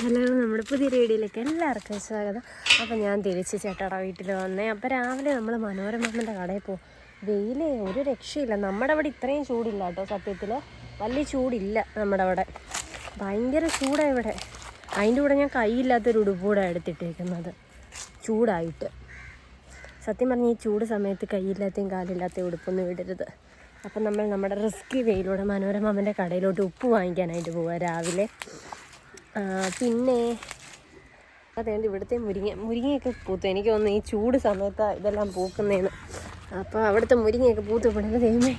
Hello നമ്മുടെ പുതിയ വീഡിയോയിലേക്ക് എല്ലാവർക്കും സ്വാഗതം. അപ്പോൾ ഞാൻ തിരിച്ച് ചേട്ടാടെ വീട്ടിൽ വന്നേ. അപ്പോൾ രാവിലെ നമ്മൾ മനോരമമ്മന്റെ കടയിൽ പോകും വെയിൽ ഒരു രക്ഷയില്ല. നമ്മുടെ അവിടെ ഇത്രയും ചൂടില്ല കേട്ടോ സത്യത്തിൽ വലിയ ചൂടില്ല നമ്മുടെ അവിടെ. ഭയങ്കര ചൂടാണ് ഇവിടെ. അതിന്റെ കൂടെ ഞാൻ കൈയില്ലാത്തൊരു ഉടുപ്പൂടെ എടുത്തിട്ടേക്കുന്നത്. ചൂടായിട്ട്. സത്യം പറഞ്ഞാൽ ഈ ചൂട് സമയത്ത് കൈയില്ലാത്തയും കാലില്ലാത്തയും ഉടുപ്പൊന്നും ഇടരുത്. അപ്പം നമ്മൾ നമ്മുടെ റിസ്കി വെയിലൂടെ മനോരമമ്മന്റെ കടയിലോട്ട് ഉപ്പ് വാങ്ങിക്കാനായിട്ട് പോവുക രാവിലെ. പിന്നെ അതുകൊണ്ട് ഇവിടുത്തെ മുരിങ്ങ മുരിങ്ങയൊക്കെ പൂത്തു. എനിക്ക് തോന്നുന്നു ഈ ചൂട് സമയത്ത് ഇതെല്ലാം പൂക്കുന്നതെന്ന് അപ്പോൾ അവിടുത്തെ മുരിങ്ങയൊക്കെ പൂത്ത്. വിടുന്നത് ദൈവമേ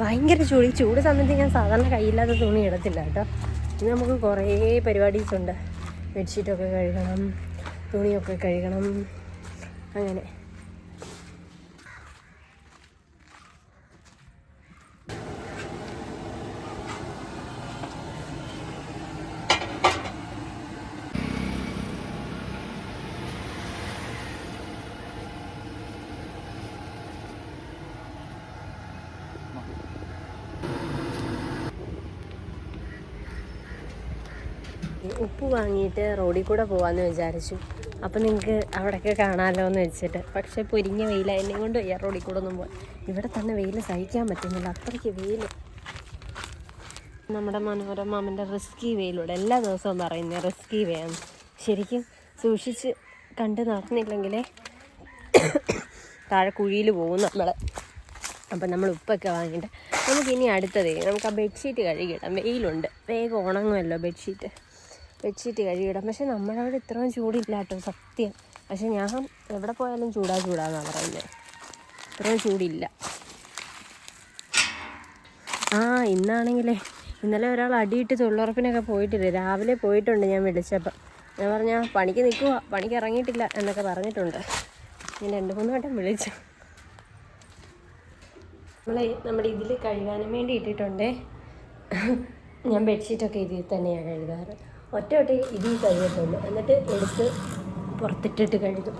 ഭയങ്കര ചൂട്. ഈ ചൂട് സമയത്ത് ഞാൻ സാധാരണ കയ്യില്ലാത്ത തുണി ഇടത്തില്ല കേട്ടോ. ഇന്ന് നമുക്ക് കുറേ പരിപാടീസ് ഉണ്ട് ബെഡ്ഷീറ്റൊക്കെ കഴുകണം തുണിയൊക്കെ കഴുകണം അങ്ങനെ. ഉപ്പ് വാങ്ങിയിട്ട് റോഡിൽ കൂടെ പോകാമെന്ന് വിചാരിച്ചു. അപ്പം നിങ്ങൾക്ക് അവിടെയൊക്കെ കാണാമല്ലോ എന്ന് വെച്ചിട്ട്. പക്ഷേ പൊരിഞ്ഞ വെയിൽ എന്നെ കൊണ്ട് വയ്യ റോഡിൽ കൂടെ ഒന്നും പോകാൻ ഇവിടെ തന്നെ വെയിൽ സഹിക്കാൻ പറ്റുന്നില്ല അത്രയ്ക്ക് വെയിൽ നമ്മുടെ മനോരമ അവന്റെ റിസ്കി വെയിലൂടെ എല്ലാ ദിവസവും പറയുന്നത് റിസ്കി വേണം ശരിക്കും സൂക്ഷിച്ച് കണ്ട് നടന്നില്ലെങ്കിൽ താഴെ കുഴിയിൽ പോകും നമ്മൾ അപ്പം നമ്മൾ ഉപ്പൊക്കെ വാങ്ങിയിട്ട് നമുക്ക് ഇനി അടുത്തതേ നമുക്ക് ആ ബെഡ്ഷീറ്റ് കഴുകിയിടാം. വെയിലുണ്ട്. വേഗം ഉണങ്ങുമല്ലോ ബെഡ്ഷീറ്റ് ബെഡ്ഷീറ്റ് കഴുകിയിടാം. പക്ഷെ നമ്മുടെ അവിടെ ഇത്രയും ചൂടില്ല കേട്ടോ സത്യം. പക്ഷെ ഞാൻ എവിടെ പോയാലും ചൂടാ ചൂടാന്നാണ് പറയുന്നത് ഇത്രയും ചൂടില്ല. ആ ഇന്നാണെങ്കിലേ ഇന്നലെ ഒരാൾ അടിയിട്ട് തൊഴിലുറപ്പിനൊക്കെ പോയിട്ടില്ല? രാവിലെ പോയിട്ടുണ്ട് ഞാൻ വിളിച്ചപ്പോൾ ഞാൻ പറഞ്ഞാൽ പണിക്ക് നിൽക്കുക പണിക്ക് ഇറങ്ങിയിട്ടില്ല എന്നൊക്കെ പറഞ്ഞിട്ടുണ്ട്. ഞാൻ രണ്ട് മൂന്ന് വട്ടം വിളിച്ചു. നമ്മളെ നമ്മുടെ ഇതിൽ കഴുകാനും വേണ്ടി ഇട്ടിട്ടുണ്ടേ. ഞാൻ ബെഡ്ഷീറ്റൊക്കെ ഇതിൽ തന്നെയാണ് കഴുകാറ്. ഒറ്റ ഒറ്റ ഇതിൽ കഴുകത്തുള്ളൂ എന്നിട്ട് എടുത്ത് പുറത്തിട്ടിട്ട് കഴുകും.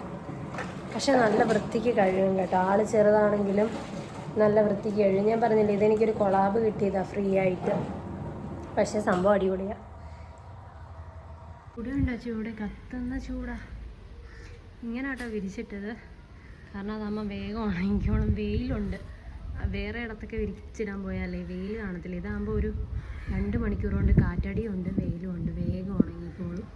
പക്ഷെ നല്ല വൃത്തിക്ക് കഴുകും കേട്ടോ. ആൾ ചെറുതാണെങ്കിലും നല്ല വൃത്തിക്ക് കഴുകും. ഞാൻ പറഞ്ഞില്ലേ ഇതെനിക്കൊരു കൊളാബ് കിട്ടിയതാണ് ഫ്രീ ആയിട്ട്. പക്ഷെ സംഭവം അടിപൊളിയാണ് ചൂടുണ്ടോ? ചൂട്. കത്തുന്ന ചൂടാ. ഇങ്ങനെ കേട്ടോ വിരിച്ചിട്ടത്. കാരണം അതാകുമ്പോൾ വേഗം ഉണങ്ങിക്കോളും. വെയിലുണ്ട്. വേറെ ഇടത്തൊക്കെ വിരിച്ചിടാൻ പോയാലേ വെയിൽ കാണത്തില്ല. ഇതാകുമ്പോൾ ഒരു രണ്ട് മണിക്കൂർ കൊണ്ട് കാറ്റടിയുണ്ട് വെയിലും ഉണ്ട് വേഗം ഉണങ്ങിക്കോളും.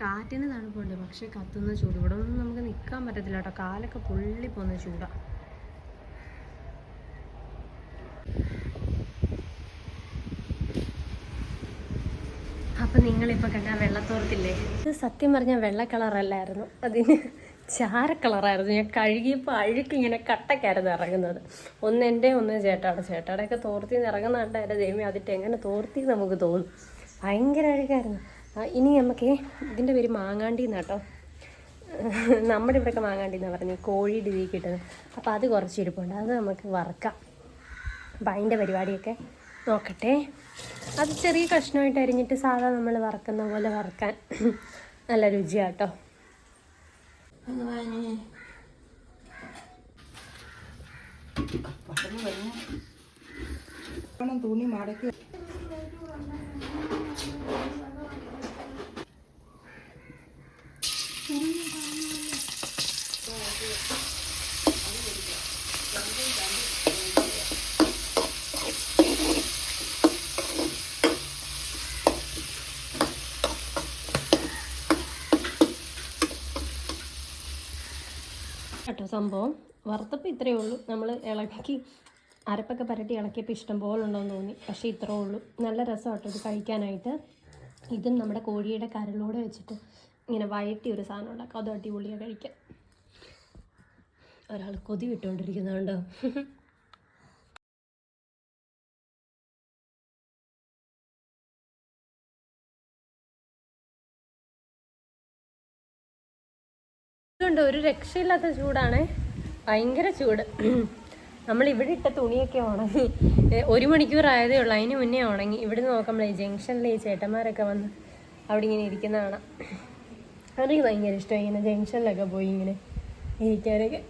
കാറ്റിന് തണുപ്പുണ്ട് പക്ഷേ കത്തുന്ന ചൂട്. ഇവിടെ ഒന്നും നമുക്ക് നിൽക്കാൻ പറ്റത്തില്ല കേട്ടോ. കാലൊക്കെ പൊള്ളി പോകുന്ന ചൂടാണ് അപ്പം നിങ്ങളിപ്പോൾ കണ്ട വെള്ളത്തോർത്തില്ലേ? ഇത് സത്യം പറഞ്ഞാൽ വെള്ള കളറല്ലായിരുന്നു. അതിന് ചാര കളറായിരുന്നു. ഞാൻ കഴുകിയപ്പോൾ അഴുക്ക് ഇങ്ങനെ കട്ടക്കായിരുന്നു ഇറങ്ങുന്നത്. ഒന്ന് എന്റെ ഒന്ന് ചേട്ടാടെ ചേട്ടാടെയൊക്കെ തോർത്തി നിന്ന് ഇറങ്ങുന്ന കണ്ടായിരുന്നു. ദൈവമേ അതിട്ട് എങ്ങനെ തോർത്തി എന്ന് നമുക്ക് തോന്നും. ഭയങ്കര അഴുക്കായിരുന്നു. ഇനി നമുക്ക് ഇതിന്റെ പേര് മാങ്ങാണ്ടി എന്നാട്ടോ നമ്മുടെ ഇവിടെയൊക്കെ മാങ്ങാണ്ടി എന്നാണ് പറഞ്ഞത് കോഴിയുടെ ഇതിൽ കിട്ടുന്നത്. അപ്പോൾ അത് കുറച്ച് ഇരിപ്പുണ്ട്. അത് നമുക്ക് വറക്കാം. അപ്പം അതിന്റെ പരിപാടിയൊക്കെ നോക്കട്ടെ. അത് ചെറിയ കഷ്ണമായിട്ട് അരിഞ്ഞിട്ട് സാധാ നമ്മൾ വറക്കുന്ന പോലെ വറക്കാൻ നല്ല രുചിയാട്ടോ വേണം തുണി മടക്കി. കേട്ടോ സംഭവം. വറുത്തപ്പോൾ ഇത്രയേ ഉള്ളൂ. നമ്മൾ ഇളക്കി അരപ്പൊക്കെ പരട്ടി ഇളക്കിയപ്പോൾ ഇഷ്ടം പോലെ ഉണ്ടോയെന്ന് തോന്നി. പക്ഷേ ഇത്രേ ഉള്ളൂ. നല്ല രസം കേട്ടോ ഇത് കഴിക്കാനായിട്ട്. ഇതും നമ്മുടെ കോഴിയുടെ കരളോടെ വെച്ചിട്ട് ഇങ്ങനെ വയറ്റി ഒരു സാധനം ഉണ്ടാക്കും. അത് അടിപൊളിയാണ് കഴിക്കാൻ. ഒരാൾ കൊതി വിട്ടുകൊണ്ടിരിക്കുന്നുണ്ടോ ഇതുകൊണ്ട് ഒരു രക്ഷയില്ലാത്ത ചൂടാണ്. ഭയങ്കര ചൂട്. നമ്മൾ ഇവിടെ ഇട്ട തുണിയൊക്കെ ഉണങ്ങി ഒരു മണിക്കൂർ ആയതേ ഉള്ളൂ. അതിന് മുന്നേ ഉണങ്ങി. ഇവിടെ നിന്ന് നോക്കുമ്പോഴേ ജംഗ്ഷനിലെ ഈ ചേട്ടന്മാരൊക്കെ വന്ന് അവിടെ ഇങ്ങനെ ഇരിക്കുന്ന കാണാം. അവർക്ക് ഭയങ്കര ഇഷ്ടമായി ഇങ്ങനെ ജംഗ്ഷനിലൊക്കെ പോയി ഇങ്ങനെ ഇരിക്കാനൊക്കെ.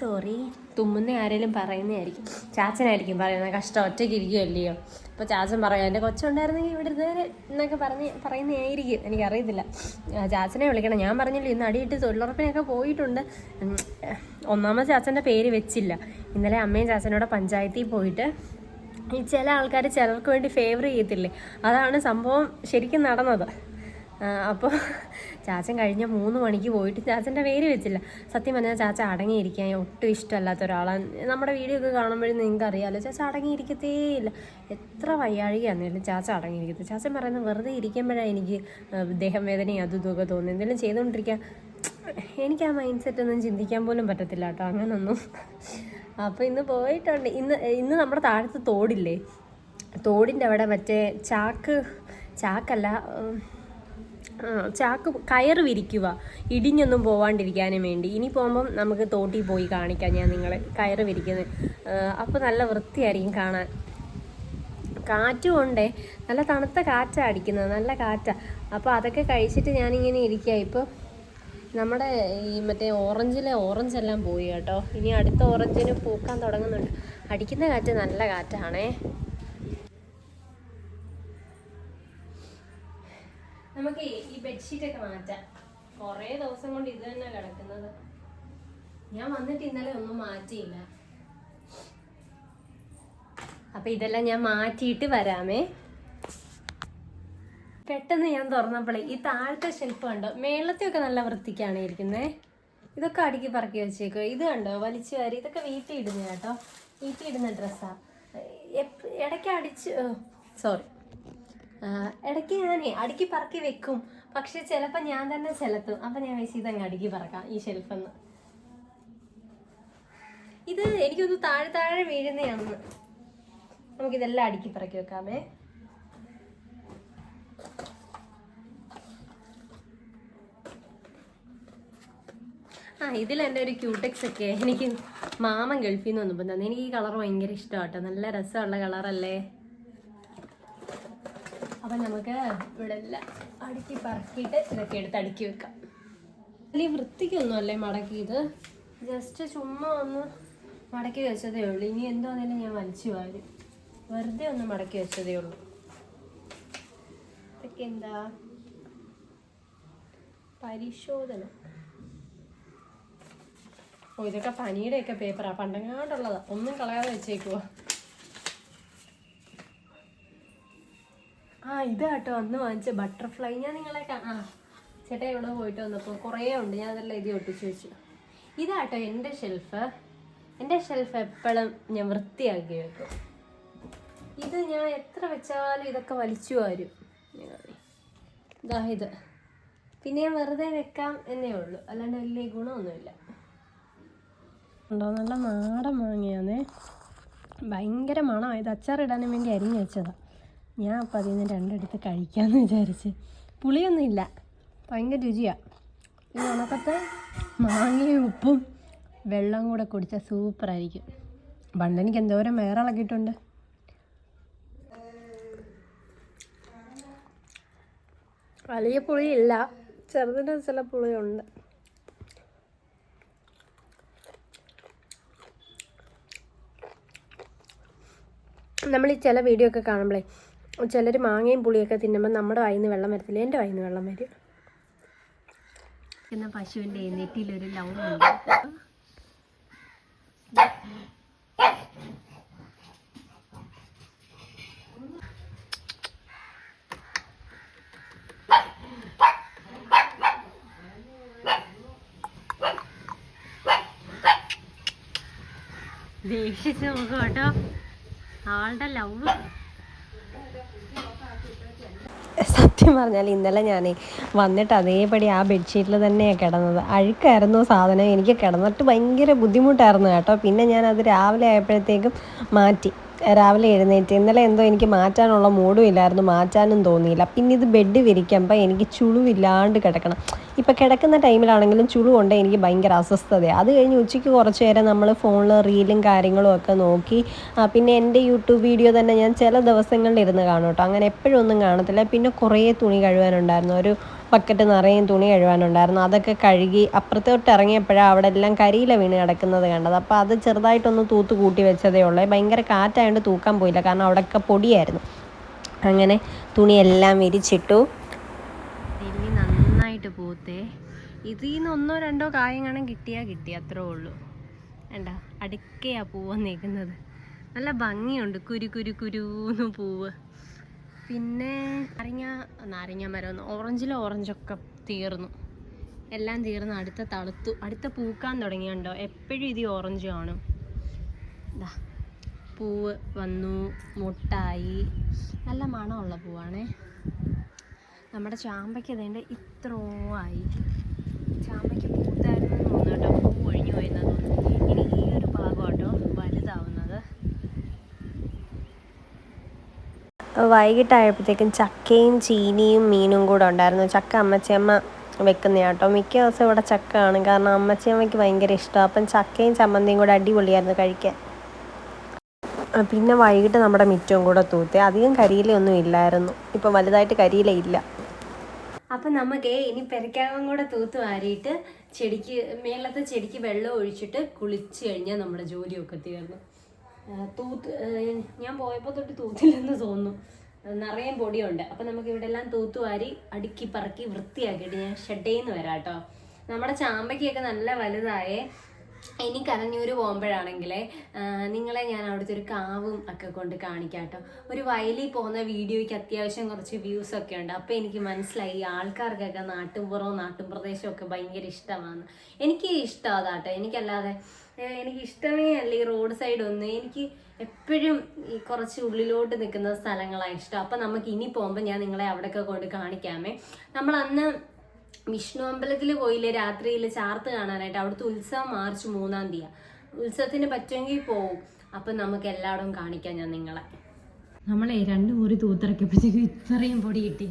സോറി തുമ്മുന്ന ആരെങ്കിലും പറയുന്നതായിരിക്കും. ചാച്ചനായിരിക്കും പറയുന്നത്. കഷ്ടം ഒറ്റയ്ക്ക് ഇരിക്കുമല്ലയോ അപ്പോൾ ചാച്ചൻ പറയാം എന്റെ കൊച്ചുണ്ടായിരുന്നെങ്കിൽ ഇവിടെ എന്നൊക്കെ പറഞ്ഞ് പറയുന്നതായിരിക്കും. എനിക്കറിയത്തില്ല. ചാച്ചനെ വിളിക്കണം. ഞാൻ പറഞ്ഞില്ല ഇന്ന് അടിയിട്ട് തൊഴിലുറപ്പിനൊക്കെ പോയിട്ടുണ്ട്. ഒന്നാമത് ചാച്ചന്റെ പേര് വെച്ചില്ല. ഇന്നലെ അമ്മയും ചാച്ചനോടെ പഞ്ചായത്തിൽ പോയിട്ട് ഈ ചില ആൾക്കാർ ചിലർക്ക് വേണ്ടി ഫേവർ ചെയ്യത്തില്ലേ? അതാണ് സംഭവം ശരിക്കും നടന്നത്. അപ്പോൾ ചാച്ചൻ കഴിഞ്ഞ മൂന്ന് മണിക്ക് പോയിട്ട് ചാച്ചന്റെ പേര് വെച്ചില്ല. സത്യം പറഞ്ഞാൽ ചാച്ച അടങ്ങിയിരിക്കാൻ ഒട്ടും ഇഷ്ടമല്ലാത്ത ഒരാളാണ്. നമ്മുടെ വീഡിയോ ഒക്കെ കാണുമ്പോഴും നിങ്ങൾക്ക് അറിയാമല്ലോ ചാച്ച അടങ്ങിയിരിക്കത്തേ ഇല്ല. എത്ര വയ്യാഴികയാണെങ്കിലും ചാച്ച അടങ്ങിയിരിക്കത്തില്ല ചാച്ചൻ പറയുന്നത് വെറുതെ ഇരിക്കുമ്പോഴാണ് എനിക്ക് ദേഹം വേദനയും അതും ഇതൊക്കെ തോന്നുന്നത്. എന്തെങ്കിലും ചെയ്തുകൊണ്ടിരിക്കാൻ എനിക്ക് ആ മൈൻഡ് സെറ്റ് ഒന്നും ചിന്തിക്കാൻ പോലും പറ്റത്തില്ല കേട്ടോ അങ്ങനൊന്നും. അപ്പോൾ ഇന്ന് പോയിട്ടുണ്ട്. ഇന്ന് ഇന്ന് നമ്മുടെ താഴത്ത് തോടില്ലേ? തോടിന്റെ അവിടെ മറ്റേ ചാക്ക് ചാക്കല്ല ചാക്ക് കയറ് വിരിക്കുക. ഇടിഞ്ഞൊന്നും പോവാണ്ടിരിക്കാനും വേണ്ടി. ഇനി പോകുമ്പം നമുക്ക് തോട്ടിൽ പോയി കാണിക്കാം ഞാൻ നിങ്ങളെ കയറ് വിരിക്കുന്നത്. അപ്പോൾ നല്ല വൃത്തിയായിരിക്കും കാണാൻ. കാറ്റും ഉണ്ടേ. നല്ല തണുത്ത കാറ്റാണ് അടിക്കുന്നത്. നല്ല കാറ്റാണ് അപ്പോൾ അതൊക്കെ കഴിച്ചിട്ട് ഞാനിങ്ങനെ ഇരിക്കുക ഇപ്പോൾ നമ്മുടെ ഈ മറ്റേ ഓറഞ്ചിലെ ഓറഞ്ച് എല്ലാം പോയി കേട്ടോ. ഇനി അടുത്ത ഓറഞ്ചിന് പൂക്കാൻ തുടങ്ങുന്നുണ്ട്. അടിക്കുന്ന കാറ്റ് നല്ല കാറ്റാണേ. നമുക്ക് ഈ ബെഡ്ഷീറ്റ് ഒക്കെ മാറ്റാം. കുറേ ദിവസം കൊണ്ട് ഇത് തന്നെ കിടക്കുന്നത്. ഞാൻ വന്നിട്ട് ഇന്നലെ ഒന്നും മാറ്റിയില്ല. അപ്പൊ ഇതെല്ലാം ഞാൻ മാറ്റിയിട്ട് വരാമേ. പെട്ടെന്ന് ഞാൻ തുറന്നപ്പോഴേ ഈ താഴത്തെ ഷെൽഫ് കണ്ടോ? മേളത്തെയൊക്കെ നല്ല വൃത്തിക്കാണ് ഇരിക്കുന്നത് ഇതൊക്കെ അടുക്കി പറക്കി വെച്ചേക്കോ. ഇത് കണ്ടോ? വലിച്ചു വാരി. ഇതൊക്കെ വീട്ടിൽ ഇടുന്ന കേട്ടോ. വീട്ടിൽ ഇടുന്ന ഡ്രസ്സാ ഇടയ്ക്ക് അടിച്ച് സോറി ഇടയ്ക്ക് ഞാനേ അടുക്കി പറക്കി വെക്കും. പക്ഷെ ചിലപ്പോൾ ഞാൻ തന്നെ ചെലത്തും. അപ്പം ഞാൻ വെച്ച് ഇതങ്ങ് അടുക്കി പറക്കാം ഈ ഷെൽഫെന്ന്. ഇത് എനിക്കൊന്ന് താഴെ താഴെ വീഴുന്നതാണെന്ന് നമുക്കിതെല്ലാം അടുക്കി പറക്കി വെക്കാമേ. ആ ഇതിൽ എന്റെ ഒരു ക്യൂടെക്സ് ഒക്കെ എനിക്ക് മാമൻ ഗൾഫിൽ നിന്ന് വന്നപ്പോൾ തന്നെ. എനിക്ക് ഈ കളർ ഭയങ്കര ഇഷ്ടമാട്ടോ നല്ല രസമുള്ള കളറല്ലേ? അപ്പം നമുക്ക് ഇവിടെ എല്ലാം അടുക്കി പറക്കിയിട്ട് ഇതൊക്കെ എടുത്ത് അടുക്കി വെക്കാം. വലിയ വൃത്തിക്കൊന്നും അല്ലേ മടക്കിയത് ജസ്റ്റ് ചുമ്മാ ഒന്ന് മടക്കി വെച്ചതേ ഉള്ളൂ. ഇനി എന്താണെങ്കിലും ഞാൻ വലിച്ചു വാരും. വെറുതെ ഒന്ന് മടക്കി വെച്ചതേ ഉള്ളൂ. ഇതൊക്കെ എന്താ? പരിശോധന. ഓ ഇതൊക്കെ പനിയുടെയൊക്കെ പേപ്പറാ. പണ്ടങ്ങാണ്ടുള്ളതാ. ഒന്നും കളയാതെ വെച്ചേക്കുവാ. ആ ഇതാട്ടോ അന്ന് വാങ്ങിച്ച ബട്ടർഫ്ലൈ ഞാൻ നിങ്ങളെ ആ ചേട്ടാ ഇവിടെ പോയിട്ട് വന്നപ്പോൾ കുറേ ഉണ്ട്. ഞാൻ അതെല്ലാം എഴുതി ഒട്ടിച്ച് വെച്ചു. ഇതാട്ടോ എന്റെ ഷെൽഫ് എന്റെ ഷെൽഫ് എപ്പോഴും ഞാൻ വൃത്തിയാക്കി വെക്കും. ഇത് ഞാൻ എത്ര വെച്ചാലും ഇതൊക്കെ വലിച്ചു വരും. ഇതാ ഇത്. പിന്നെ വെറുതെ വെക്കാം എന്നേ ഉള്ളൂ. അല്ലാണ്ട് വലിയ ഗുണമൊന്നുമില്ല. ഉണ്ടോ? നല്ല നാടൻ മാങ്ങയാന്നേ. ഭയങ്കര മണമായത് ഇത് അച്ചാറിടാനും വേണ്ടി അരിഞ്ഞു വെച്ചതാണ് ഞാൻ അപ്പം അതിൽ നിന്ന് രണ്ടെടുത്ത് കഴിക്കാമെന്ന് വിചാരിച്ച്. പുളിയൊന്നുമില്ല ഭയങ്കര രുചിയാണ് ഈ ഉണക്കത്തെ മാങ്ങയും ഉപ്പും വെള്ളം കൂടെ കുടിച്ചാൽ സൂപ്പറായിരിക്കും ബണ്ടനിക്ക് എന്തോരം വേറെ ഇളക്കിയിട്ടുണ്ട് വലിയ പുളിയില്ല. ചെറുതിന് ചില പുളിയുണ്ട്. നമ്മൾ ഈ ചില വീഡിയോ ഒക്കെ കാണുമ്പോഴേ ചിലർ മാങ്ങയും പുളിയൊക്കെ തിന്നുമ്പോൾ നമ്മുടെ വായിന്ന് വെള്ളം വരത്തില്ല. എന്റെ വായിന്ന് വെള്ളം വരും. എന്ന പശുവിന്റെ നെറ്റിയിലൊരു ലവ് ദേഷിച്ച് നോക്കുക കേട്ടോ. ആളുടെ ലവ്. സത്യം പറഞ്ഞാൽ ഇന്നലെ ഞാൻ വന്നിട്ട് അതേപടി ആ ബെഡ്ഷീറ്റിൽ തന്നെയാണ് കിടന്നത്. അഴുക്കായിരുന്നു സാധനം. എനിക്ക് കിടന്നിട്ട് ഭയങ്കര ബുദ്ധിമുട്ടായിരുന്നു കേട്ടോ. പിന്നെ ഞാൻ അത് രാവിലെ ആയപ്പോഴത്തേക്കും മാറ്റി. രാവിലെ എഴുന്നേറ്റ് ഇന്നലെ എന്തോ എനിക്ക് മാറ്റാനുള്ള മൂഡും ഇല്ലായിരുന്നു മാറ്റാനും തോന്നിയില്ല. പിന്നെ ഇത് ബെഡ് വിരിക്കുമ്പോൾ എനിക്ക് ചുളിവില്ലാണ്ട് കിടക്കണം. ഇപ്പോൾ കിടക്കുന്ന ടൈമിലാണെങ്കിലും ചുളുകൊണ്ട് എനിക്ക് ഭയങ്കര അസ്വസ്ഥതയാണ് അത് കഴിഞ്ഞ് ഉച്ചയ്ക്ക് കുറച്ച് നേരം നമ്മൾ ഫോണിൽ റീലും കാര്യങ്ങളും ഒക്കെ നോക്കി പിന്നെ എന്റെ യൂട്യൂബ് വീഡിയോ തന്നെ ഞാൻ ചില ദിവസങ്ങളിൽ ഇരുന്ന് കാണും കേട്ടോ. അങ്ങനെ എപ്പോഴും ഒന്നും കാണത്തില്ല. പിന്നെ കുറേ തുണി കഴുകാനുണ്ടായിരുന്നു. ഒരു ബക്കറ്റ് നിറയും തുണി കഴുകാനുണ്ടായിരുന്നു. അതൊക്കെ കഴുകി അപ്പുറത്തോട്ട് ഇറങ്ങിയപ്പോഴാണ് അവിടെ എല്ലാം കരിയില വീണ് കിടക്കുന്നത് കണ്ടത്. അപ്പോൾ അത് ചെറുതായിട്ടൊന്ന് തൂത്ത് കൂട്ടി വെച്ചതേ ഉള്ളൂ. ഭയങ്കര കാറ്റായതുകൊണ്ട് തൂക്കാൻ പോയില്ല. കാരണം അവിടെയൊക്കെ പൊടിയായിരുന്നു. അങ്ങനെ തുണിയെല്ലാം വിരിച്ചിട്ടു. നെല്ലി നന്നായിട്ട് പോത്തേ ഇതിൽ നിന്ന് ഒന്നോ രണ്ടോ കായങ്ങണം കിട്ടിയാൽ കിട്ടി അത്രേ ഉള്ളൂ. വേണ്ട അടുക്കയാ പൂവ് നിൽക്കുന്നത് നല്ല ഭംഗിയുണ്ട്. കുരു കുരു കുരുന്ന് പൂവ്. പിന്നെ നാരങ്ങ നാരങ്ങ മരം ഓറഞ്ചിൽ ഓറഞ്ചൊക്കെ തീർന്നു. എല്ലാം തീർന്ന് അടുത്ത തളുത്തു അടുത്ത പൂക്കാൻ തുടങ്ങിയുണ്ടോ എപ്പോഴും ഇത് ഓറഞ്ച് കാണും. ഇതാ പൂവ് വന്നു മുട്ടായി നല്ല മണമുള്ള പൂവാണേ. നമ്മുടെ ചാമ്പയ്ക്ക് അതേണ്ട ഇത്രോ ആയി. ചാമ്പയ്ക്ക് പൂത്തായിരുന്നു തോന്നുന്നു കേട്ടോ പൂ ഒഴിഞ്ഞു പോയെന്നാ തോന്നുന്നു ഇനി ഈ ഒരു ഭാഗം കേട്ടോ വലുതാവുന്നത് വൈകിട്ടായപ്പോഴത്തേക്കും ചക്കയും ചീനിയും മീനും കൂടെ ഉണ്ടായിരുന്നു. ചക്ക അമ്മച്ചിയമ്മ വെക്കുന്ന കേട്ടോ. മിക്ക ദിവസം ഇവിടെ ചക്ക കാണും. കാരണം അമ്മച്ചിയമ്മയ്ക്ക് ഭയങ്കര ഇഷ്ടമാണ് അപ്പം ചക്കയും ചമ്മന്തിയും കൂടെ അടിപൊളിയായിരുന്നു കഴിക്കാൻ. പിന്നെ വൈകിട്ട് നമ്മുടെ മിറ്റവും കൂടെ തൂത്തി. അധികം കരിയിലൊന്നും ഇല്ലായിരുന്നു. ഇപ്പം വലുതായിട്ട് കരിയില ഇല്ല. അപ്പം നമുക്ക് ഇനി പെരക്കാകം കൂടെ തൂത്ത് വാരിയിട്ട് ചെടിക്ക് മേളത്തെ ചെടിക്ക് വെള്ളം ഒഴിച്ചിട്ട് കുളിച്ച് കഴിഞ്ഞാൽ നമ്മുടെ ജോലിയൊക്കെ തീർന്നു. തൂത്ത് ഞാൻ പോയപ്പോൾ തൊട്ട് തൂത്തില്ലെന്ന് തോന്നുന്നു. നിറയെ പൊടിയുണ്ട്. അപ്പം നമുക്ക് ഇവിടെ എല്ലാം തൂത്തുവാരി അടുക്കി പറക്കി വൃത്തിയാക്കിയിട്ട് ഞാൻ ഷെഡേന്ന് വരാം കേട്ടോ. നമ്മുടെ ചാമ്പയ്ക്കൊക്കെ നല്ല വലുതായേ ഇനി കരഞ്ഞൂര് പോകുമ്പോഴാണെങ്കിലേ നിങ്ങളെ ഞാൻ അവിടുത്തെ ഒരു കാവും ഒക്കെ കൊണ്ട് കാണിക്കാം കേട്ടോ. ഒരു വയലിൽ പോകുന്ന വീഡിയോയ്ക്ക് അത്യാവശ്യം കുറച്ച് വ്യൂസ് ഒക്കെ ഉണ്ട്. അപ്പോൾ എനിക്ക് മനസ്സിലായി ആൾക്കാർക്കൊക്കെ നാട്ടുംപുറവും നാട്ടുംപ്രദേശവും ഒക്കെ ഭയങ്കര ഇഷ്ടമാണ്. എനിക്ക് ഇഷ്ടം അതാട്ടോ എനിക്കല്ലാതെ എനിക്ക് ഇഷ്ടമേ അല്ല ഈ റോഡ് സൈഡ് ഒന്നും. എനിക്ക് എപ്പോഴും ഈ കുറച്ച് ഉള്ളിലോട്ട് നിൽക്കുന്ന സ്ഥലങ്ങളാണ് ഇഷ്ടം. അപ്പം നമുക്ക് ഇനി പോകുമ്പോൾ ഞാൻ നിങ്ങളെ അവിടെയൊക്കെ കൊണ്ട് കാണിക്കാമേ. നമ്മൾ അന്ന് വിഷ്ണു അമ്പലത്തിൽ പോയില്ലേ? രാത്രിയിൽ ചാർത്ത് കാണാനായിട്ട്. അവിടുത്തെ ഉത്സവം മാർച്ച് മൂന്നാം തീയതി ഉത്സവത്തിന് പറ്റുമെങ്കിൽ പോവും. അപ്പം നമുക്ക് എല്ലായിടവും കാണിക്കാം ഞാൻ നിങ്ങളെ. നമ്മളെ രണ്ട് മുറി തൂത്തിറക്കിയപ്പോഴത്തേക്കും ഇത്രയും പൊടി കിട്ടി.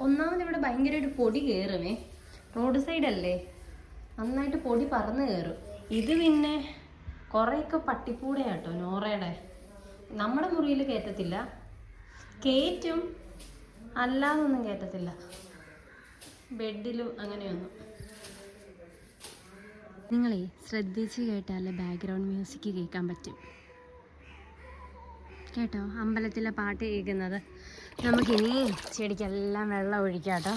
ഒന്നാമത് ഇവിടെ ഭയങ്കര ഒരു പൊടി കയറുമേ. റോഡ് സൈഡ് അല്ലേ? നന്നായിട്ട് പൊടി പറന്ന് കയറും ഇത് പിന്നെ കുറേയൊക്കെ പട്ടിപ്പൂടയാട്ടോ നോറയുടെ. നമ്മുടെ മുറിയിൽ കയറ്റത്തില്ല. കയറ്റും അല്ലാതൊന്നും കയറ്റത്തില്ല. ബെഡിലും അങ്ങനെയൊന്നും. നിങ്ങളെ ശ്രദ്ധിച്ച് കേട്ടാൽ ബാക്ക്ഗ്രൗണ്ട് മ്യൂസിക് കേൾക്കാൻ പറ്റും. കേട്ടോ? അമ്പലത്തിലെ പാട്ട് കേൾക്കുന്നത്. നമുക്കിനി ചെടിക്കെല്ലാം വെള്ളം ഒഴിക്കാം കേട്ടോ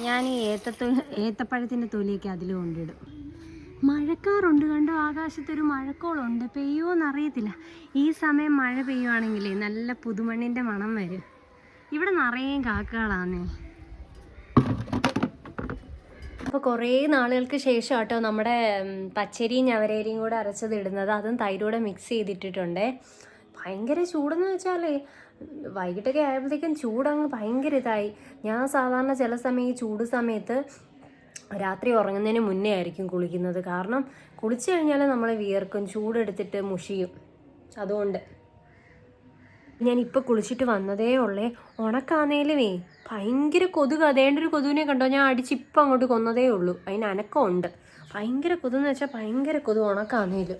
ഞാൻ ഈ ഏത്തത്തു ഏത്തപ്പഴത്തിന്റെ തൊലിയൊക്കെ അതിൽ കൊണ്ടിടും. മഴക്കാറുണ്ട് കണ്ടോ? ആകാശത്തൊരു മഴക്കോളുണ്ട്. പെയ്യുമോന്ന് അറിയത്തില്ല. ഈ സമയം മഴ പെയ്യുവാണെങ്കിൽ നല്ല പുതുമണ്ണിന്റെ മണം വരും. ഇവിടെ നിറയെ കാക്കകളാന്നേ. അപ്പോൾ കുറേ നാളുകൾക്ക് ശേഷം കേട്ടോ നമ്മുടെ പച്ചരിയും ഞവരേരിയും കൂടെ അരച്ചത് ഇടുന്നത്. അതും തൈരൂടെ മിക്സ് ചെയ്തിട്ടിട്ടുണ്ട്. ഭയങ്കര ചൂടെന്ന് വെച്ചാൽ വൈകിട്ടൊക്കെ ആയപ്പോഴത്തേക്കും ചൂടങ്ങ് ഭയങ്കര ഇതായി. ഞാൻ സാധാരണ ചില സമയം ഈ ചൂട് സമയത്ത് രാത്രി ഉറങ്ങുന്നതിന് മുന്നേ ആയിരിക്കും കുളിക്കുന്നത്. കാരണം കുളിച്ചു കഴിഞ്ഞാൽ നമ്മൾ വിയർക്കും ചൂടെടുത്തിട്ട് മുഷിയും. അതുകൊണ്ട് ഞാൻ ഇപ്പോൾ കുളിച്ചിട്ട് വന്നതേ ഉള്ളേ. ഉണക്കാന്നേലുമേ ഭയങ്കര കൊതുക്. അതേണ്ട ഒരു കൊതുവിനെ കണ്ടോ? ഞാൻ അടിച്ച് ഇപ്പം അങ്ങോട്ട് കൊന്നതേ ഉള്ളൂ. അതിന് അനക്കമുണ്ട്. ഭയങ്കര കൊതുന്ന് വെച്ചാൽ ഭയങ്കര കൊതു ഉണക്കാന്നേലും.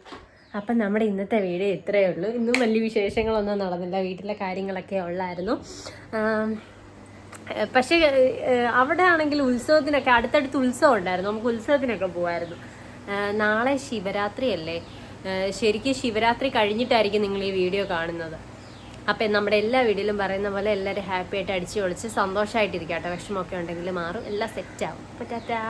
അപ്പം നമ്മുടെ ഇന്നത്തെ വീഡിയോ ഇത്രയേ ഉള്ളൂ. ഇന്നും വലിയ വിശേഷങ്ങളൊന്നും നടന്നില്ല. വീട്ടിലെ കാര്യങ്ങളൊക്കെ ഉള്ളായിരുന്നു. പക്ഷേ അവിടെ ആണെങ്കിൽ ഉത്സവത്തിനൊക്കെ അടുത്തടുത്ത് ഉത്സവം ഉണ്ടായിരുന്നു. നമുക്ക് ഉത്സവത്തിനൊക്കെ പോകുമായിരുന്നു നാളെ ശിവരാത്രി അല്ലേ? ശരിക്കും ശിവരാത്രി കഴിഞ്ഞിട്ടായിരിക്കും നിങ്ങൾ ഈ വീഡിയോ കാണുന്നത്. അപ്പം നമ്മുടെ എല്ലാ വീഡിയോയിലും പറയുന്ന പോലെ എല്ലാവരും ഹാപ്പി ആയിട്ട് അടിച്ചു പൊളിച്ച് കേട്ടോ. വിഷമമൊക്കെ ഉണ്ടെങ്കിൽ മാറും. എല്ലാം സെറ്റാവും അപ്പോൾ ടാറ്റാ.